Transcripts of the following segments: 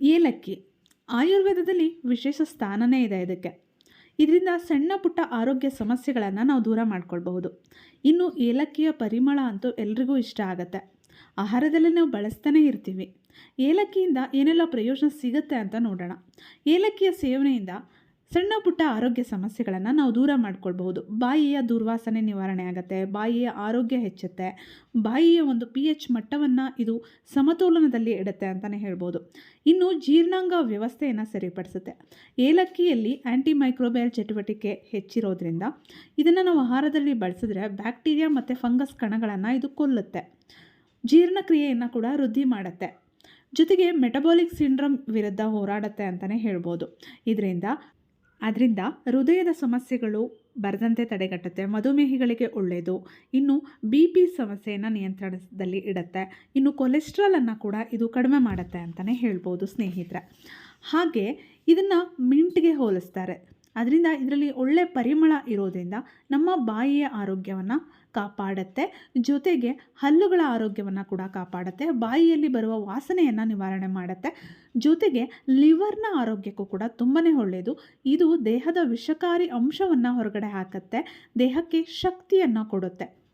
ಏಲಕ್ಕಿ. ಆಯುರ್ವೇದದಲ್ಲಿ ವಿಶೇಷ ಸ್ಥಾನನೇ ಇದೆ ಇದಕ್ಕೆ. ಇದರಿಂದ ಸಣ್ಣ ಪುಟ್ಟ ಆರೋಗ್ಯ ಸಮಸ್ಯೆಗಳನ್ನು ನಾವು ದೂರ ಮಾಡ್ಕೊಳ್ಬಹುದು. ಇನ್ನು ಏಲಕ್ಕಿಯ ಪರಿಮಳ ಅಂತೂ ಎಲ್ರಿಗೂ ಇಷ್ಟ ಆಗುತ್ತೆ. ಆಹಾರದಲ್ಲಿ ನಾವು ಬಳಸ್ತಾನೇ ಇರ್ತೀವಿ. ಏಲಕ್ಕಿಯಿಂದ ಏನೆಲ್ಲ ಪ್ರಯೋಜನ ಸಿಗುತ್ತೆ ಅಂತ ನೋಡೋಣ. ಏಲಕ್ಕಿಯ ಸೇವನೆಯಿಂದ ಸಣ್ಣ ಪುಟ್ಟ ಆರೋಗ್ಯ ಸಮಸ್ಯೆಗಳನ್ನು ನಾವು ದೂರ ಮಾಡ್ಕೊಳ್ಬಹುದು. ಬಾಯಿಯ ದುರ್ವಾಸನೆ ನಿವಾರಣೆ ಆಗುತ್ತೆ, ಬಾಯಿಯ ಆರೋಗ್ಯ ಹೆಚ್ಚುತ್ತೆ, ಬಾಯಿಯ ಒಂದು ಪಿ ಎಚ್ ಮಟ್ಟವನ್ನು ಇದು ಸಮತೋಲನದಲ್ಲಿ ಇಡುತ್ತೆ ಅಂತಲೇ ಹೇಳ್ಬೋದು. ಇನ್ನು ಜೀರ್ಣಾಂಗ ವ್ಯವಸ್ಥೆಯನ್ನು ಸರಿಪಡಿಸುತ್ತೆ. ಏಲಕ್ಕಿಯಲ್ಲಿ ಆ್ಯಂಟಿ ಮೈಕ್ರೋಬಯಲ್ ಚಟುವಟಿಕೆ ಹೆಚ್ಚಿರೋದ್ರಿಂದ ಇದನ್ನು ನಾವು ಆಹಾರದಲ್ಲಿ ಬಳಸಿದ್ರೆ ಬ್ಯಾಕ್ಟೀರಿಯಾ ಮತ್ತು ಫಂಗಸ್ ಕಣಗಳನ್ನು ಇದು ಕೊಲ್ಲುತ್ತೆ. ಜೀರ್ಣಕ್ರಿಯೆಯನ್ನು ಕೂಡ ವೃದ್ಧಿ ಮಾಡುತ್ತೆ. ಜೊತೆಗೆ ಮೆಟಬಾಲಿಕ್ ಸಿಂಡ್ರಮ್ ವಿರುದ್ಧ ಹೋರಾಡುತ್ತೆ ಅಂತಲೇ ಹೇಳ್ಬೋದು. ಇದರಿಂದ ಅದರಿಂದ ಹೃದಯದ ಸಮಸ್ಯೆಗಳು ಬರದಂತೆ ತಡೆಗಟ್ಟುತ್ತೆ, ಮಧುಮೇಹಿಗಳಿಗೆ ಒಳ್ಳೆಯದು ಇನ್ನು ಬಿ ಪಿ ಸಮಸ್ಯೆಯನ್ನು ನಿಯಂತ್ರಣದಲ್ಲಿ ಇಡುತ್ತೆ, ಇನ್ನು ಕೊಲೆಸ್ಟ್ರಾಲನ್ನು ಕೂಡ ಇದು ಕಡಿಮೆ ಮಾಡುತ್ತೆ ಅಂತಲೇ ಹೇಳ್ಬೋದು ಸ್ನೇಹಿತರೆ. ಹಾಗೆ ಇದನ್ನು ಮಿಂಟ್ಗೆ ಹೋಲಿಸ್ತಾರೆ. ಅದರಿಂದ ಇದರಲ್ಲಿ ಒಳ್ಳೆ ಪರಿಮಳ ಇರೋದ್ರಿಂದ ನಮ್ಮ ಬಾಯಿಯ ಆರೋಗ್ಯವನ್ನು ಕಾಪಾಡುತ್ತೆ. ಜೊತೆಗೆ ಹಲ್ಲುಗಳ ಆರೋಗ್ಯವನ್ನು ಕೂಡ ಕಾಪಾಡುತ್ತೆ. ಬಾಯಿಯಲ್ಲಿ ಬರುವ ವಾಸನೆಯನ್ನು ನಿವಾರಣೆ ಮಾಡುತ್ತೆ. ಜೊತೆಗೆ ಲಿವರ್ನ ಆರೋಗ್ಯಕ್ಕೂ ಕೂಡ ತುಂಬಾ ಒಳ್ಳೆಯದು ಇದು ದೇಹದ ವಿಷಕಾರಿ ಅಂಶವನ್ನು ಹೊರಗಡೆ ಹಾಕುತ್ತೆ. ದೇಹಕ್ಕೆ ಶಕ್ತಿಯನ್ನು ಕೊಡುತ್ತೆ.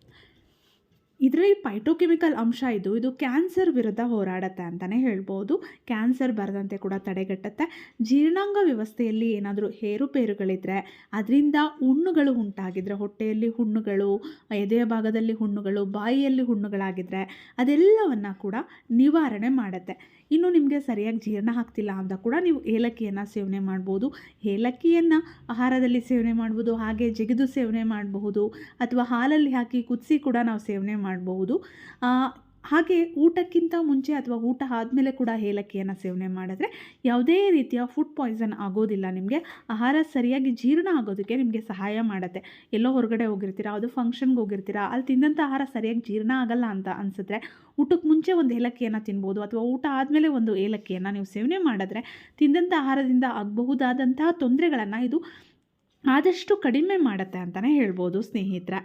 ಇದರಲ್ಲಿ ಪೈಟೋಕೆಮಿಕಲ್ ಅಂಶ ಇದು ಇದು ಕ್ಯಾನ್ಸರ್ ವಿರುದ್ಧ ಹೋರಾಡುತ್ತೆ ಅಂತಲೇ ಹೇಳ್ಬೋದು. ಕ್ಯಾನ್ಸರ್ ಬರದಂತೆ ಕೂಡ ತಡೆಗಟ್ಟುತ್ತೆ. ಜೀರ್ಣಾಂಗ ವ್ಯವಸ್ಥೆಯಲ್ಲಿ ಏನಾದರೂ ಹೇರುಪೇರುಗಳಿದ್ದರೆ ಅದರಿಂದ ಹುಣ್ಣುಗಳು ಉಂಟಾಗಿದ್ರೆ, ಹೊಟ್ಟೆಯಲ್ಲಿ ಹುಣ್ಣುಗಳು, ಎದೆಯ ಭಾಗದಲ್ಲಿ ಹುಣ್ಣುಗಳು, ಬಾಯಿಯಲ್ಲಿ ಹುಣ್ಣುಗಳಾಗಿದ್ದರೆ ಅದೆಲ್ಲವನ್ನು ಕೂಡ ನಿವಾರಣೆ ಮಾಡುತ್ತೆ. ಇನ್ನು ನಿಮಗೆ ಸರಿಯಾಗಿ ಜೀರ್ಣ ಆಗ್ತಿಲ್ಲ ಅಂತ ಕೂಡ ನೀವು ಏಲಕ್ಕಿಯನ್ನು ಸೇವನೆ ಮಾಡ್ಬೋದು. ಏಲಕ್ಕಿಯನ್ನು ಆಹಾರದಲ್ಲಿ ಸೇವನೆ ಮಾಡ್ಬೋದು, ಹಾಗೆ ಜಗಿದು ಸೇವನೆ ಮಾಡಬಹುದು, ಅಥವಾ ಹಾಲಲ್ಲಿ ಹಾಕಿ ಕುದಿಸಿ ಕೂಡ ನಾವು ಸೇವನೆ ಮಾಡಬಹುದು. ಹಾಗೆ ಊಟಕ್ಕಿಂತ ಮುಂಚೆ ಅಥವಾ ಊಟ ಆದಮೇಲೆ ಕೂಡ ಏಲಕ್ಕಿಯನ್ನು ಸೇವನೆ ಮಾಡಿದ್ರೆ ಯಾವುದೇ ರೀತಿಯ ಫುಡ್ ಪಾಯ್ಸನ್ ಆಗೋದಿಲ್ಲ ನಿಮಗೆ. ಆಹಾರ ಸರಿಯಾಗಿ ಜೀರ್ಣ ಆಗೋದಕ್ಕೆ ನಿಮಗೆ ಸಹಾಯ ಮಾಡುತ್ತೆ. ಎಲ್ಲೋ ಹೊರಗಡೆ ಹೋಗಿರ್ತೀರಾ, ಅದು ಫಂಕ್ಷನ್ಗೆ ಹೋಗಿರ್ತೀರಾ, ಅಲ್ಲಿ ತಿಂದಂಥ ಆಹಾರ ಸರಿಯಾಗಿ ಜೀರ್ಣ ಆಗಲ್ಲ ಅಂತ ಅನಿಸಿದ್ರೆ ಊಟಕ್ಕೆ ಮುಂಚೆ ಒಂದು ಏಲಕ್ಕಿಯನ್ನು ತಿನ್ಬೋದು ಅಥವಾ ಊಟ ಆದಮೇಲೆ ಒಂದು ಏಲಕ್ಕಿಯನ್ನು ನೀವು ಸೇವನೆ ಮಾಡಿದ್ರೆ ತಿಂದಂಥ ಆಹಾರದಿಂದ ಆಗಬಹುದಾದಂತಹ ತೊಂದರೆಗಳನ್ನು ಇದು ಆದಷ್ಟು ಕಡಿಮೆ ಮಾಡುತ್ತೆ ಅಂತಲೇ ಹೇಳ್ಬೋದು ಸ್ನೇಹಿತರೆ.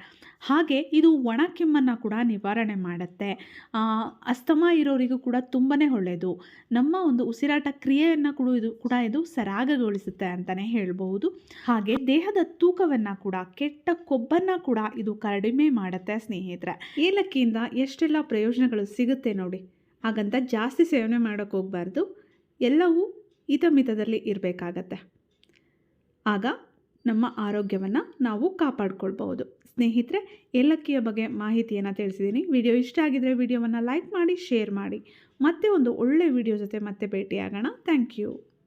ಹಾಗೆ ಇದು ಒಣ ಕೆಮ್ಮನ್ನು ಕೂಡ ನಿವಾರಣೆ ಮಾಡುತ್ತೆ. ಅಸ್ತಮ ಇರೋರಿಗೂ ಕೂಡ ತುಂಬಾ ಒಳ್ಳೆಯದು ನಮ್ಮ ಒಂದು ಉಸಿರಾಟ ಕ್ರಿಯೆಯನ್ನು ಕೂಡ ಇದು ಕೂಡ ಇದು ಸರಾಗಗೊಳಿಸುತ್ತೆ ಅಂತಲೇ ಹೇಳ್ಬೋದು. ಹಾಗೆ ದೇಹದ ತೂಕವನ್ನು ಕೂಡ, ಕೆಟ್ಟ ಕೊಬ್ಬನ್ನು ಕೂಡ ಇದು ಕಡಿಮೆ ಮಾಡುತ್ತೆ ಸ್ನೇಹಿತರೆ. ಏಲಕ್ಕಿಯಿಂದ ಎಷ್ಟೆಲ್ಲ ಪ್ರಯೋಜನಗಳು ಸಿಗುತ್ತೆ ನೋಡಿ. ಹಾಗಂತ ಜಾಸ್ತಿ ಸೇವನೆ ಮಾಡೋಕ್ಕೆ ಹೋಗಬಾರ್ದು. ಎಲ್ಲವೂ ಹಿತಮಿತದಲ್ಲಿ ಇರಬೇಕಾಗತ್ತೆ. ಆಗ ನಮ್ಮ ಆರೋಗ್ಯವನ್ನು ನಾವು ಕಾಪಾಡ್ಕೊಳ್ಬಹುದು. ಸ್ನೇಹಿತರೆ, ಏಲಕ್ಕಿಯ ಬಗ್ಗೆ ಮಾಹಿತಿಯನ್ನು ತಿಳಿಸಿದ್ದೀನಿ ವಿಡಿಯೋ ಇಷ್ಟ ಆಗಿದರೆ ವಿಡಿಯೋವನ್ನು ಲೈಕ್ ಮಾಡಿ, ಶೇರ್ ಮಾಡಿ. ಮತ್ತೆ ಒಂದು ಒಳ್ಳೆಯ ವಿಡಿಯೋ ಜೊತೆ ಮತ್ತೆ ಭೇಟಿಯಾಗೋಣ. Thank you.